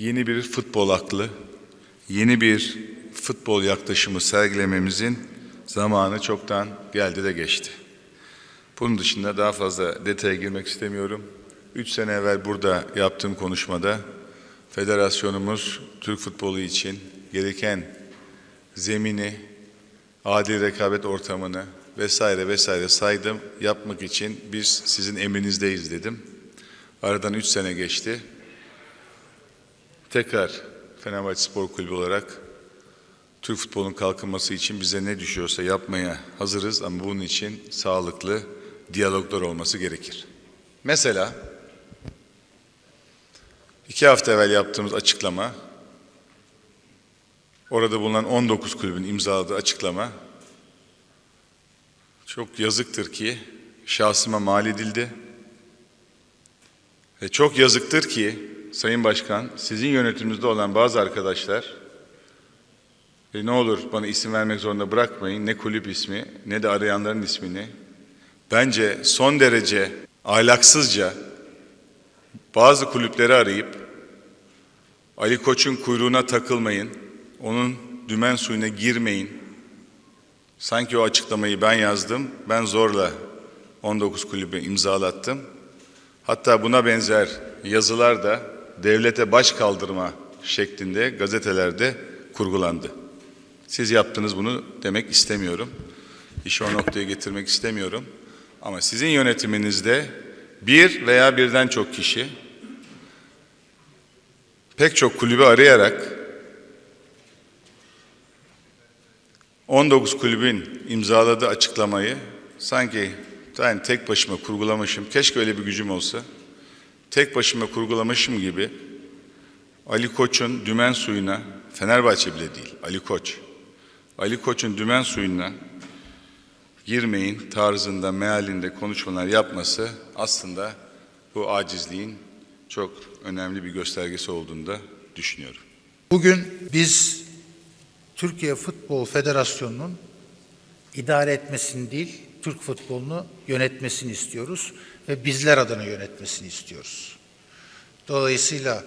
yeni bir futbol aklı, yeni bir futbol yaklaşımı sergilememizin zamanı çoktan geldi de geçti. Bunun dışında daha fazla detaya girmek istemiyorum. Üç sene evvel burada yaptığım konuşmada federasyonumuz Türk futbolu için gereken zemini, adil rekabet ortamını vesaire vesaire saydım. Yapmak için biz sizin emrinizdeyiz dedim. Aradan üç sene geçti. Tekrar Fenerbahçe Spor Kulübü olarak Türk futbolunun kalkınması için bize ne düşüyorsa yapmaya hazırız ama bunun için sağlıklı diyaloglar olması gerekir. Mesela iki hafta evvel yaptığımız açıklama, orada bulunan 19 kulübün imzaladığı açıklama çok yazıktır ki şahsıma mal edildi. Ve çok yazıktır ki Sayın Başkan, sizin yönetiminizde olan bazı arkadaşlar e ne olur bana isim vermek zorunda bırakmayın. Ne kulüp ismi ne de arayanların ismini. Bence son derece ahlaksızca bazı kulüpleri arayıp Ali Koç'un kuyruğuna takılmayın. Onun dümen suyuna girmeyin. Sanki o açıklamayı ben yazdım. Ben zorla 19 kulübü imzalattım. Hatta buna benzer yazılar da devlete baş kaldırma şeklinde gazetelerde kurgulandı. Siz yaptınız bunu demek istemiyorum. İşi o noktaya getirmek istemiyorum. Ama sizin yönetiminizde bir veya birden çok kişi pek çok kulübü arayarak 19 kulübün imzaladığı açıklamayı sanki yani tek başıma kurgulamışım. Keşke öyle bir gücüm olsa. Tek başıma kurgulamışım gibi Ali Koç'un dümen suyuna, Fenerbahçe bile değil, Ali Koç. Ali Koç'un dümen suyuna girmeyin tarzında, mealinde konuşmalar yapması aslında bu acizliğin çok önemli bir göstergesi olduğunu da düşünüyorum. Bugün biz Türkiye Futbol Federasyonu'nun idare etmesini değil, Türk futbolunu yönetmesini istiyoruz ve bizler adına yönetmesini istiyoruz. Dolayısıyla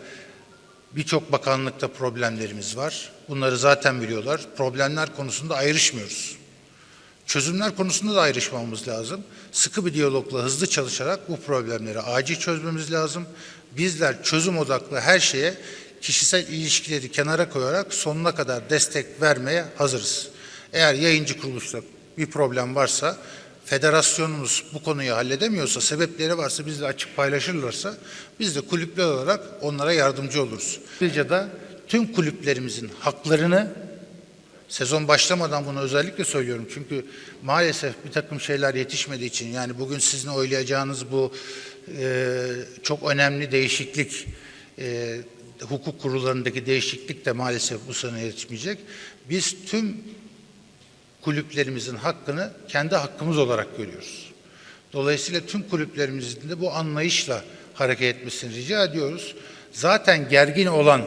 birçok bakanlıkta problemlerimiz var. Bunları zaten biliyorlar. Problemler konusunda ayrışmıyoruz. Çözümler konusunda da ayrışmamız lazım. Sıkı bir diyalogla hızlı çalışarak bu problemleri acil çözmemiz lazım. Bizler çözüm odaklı her şeye kişisel ilişkileri kenara koyarak sonuna kadar destek vermeye hazırız. Eğer yayıncı kuruluşta bir problem varsa, federasyonumuz bu konuyu halledemiyorsa, sebepleri varsa bizle açık paylaşırlarsa biz de kulüpler olarak onlara yardımcı oluruz. Ayrıca da tüm kulüplerimizin haklarını Sezon başlamadan bunu özellikle söylüyorum. Çünkü maalesef bir takım şeyler yetişmediği için yani bugün sizin oylayacağınız bu e, çok önemli değişiklik e, hukuk kurullarındaki değişiklik de maalesef bu sene yetişmeyecek. Biz tüm kulüplerimizin hakkını kendi hakkımız olarak görüyoruz. Dolayısıyla tüm kulüplerimizin de bu anlayışla hareket etmesini rica ediyoruz. Zaten gergin olan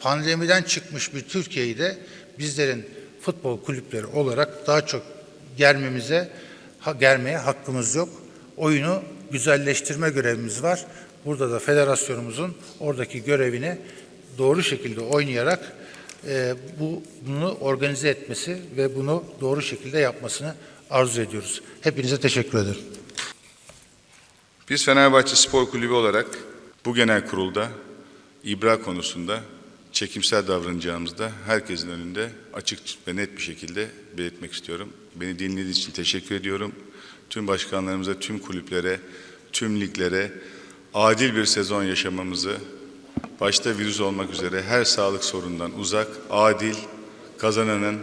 pandemiden çıkmış bir Türkiye'yi de bizlerin futbol kulüpleri olarak daha çok germemize, ha, germeye hakkımız yok. Oyunu güzelleştirme görevimiz var. Burada da federasyonumuzun oradaki görevini doğru şekilde oynayarak e, bu bunu organize etmesi ve bunu doğru şekilde yapmasını arzu ediyoruz. Hepinize teşekkür ederim. Biz Fenerbahçe Spor Kulübü olarak bu genel kurulda İbra konusunda çekimsel davranacağımızda herkesin önünde açık ve net bir şekilde belirtmek istiyorum. Beni dinlediğiniz için teşekkür ediyorum. Tüm başkanlarımıza, tüm kulüplere, tüm liglere adil bir sezon yaşamamızı, başta virüs olmak üzere her sağlık sorundan uzak, adil, kazananın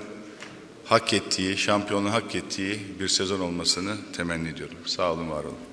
hak ettiği, şampiyonluğu hak ettiği bir sezon olmasını temenni ediyorum. Sağ olun, var olun.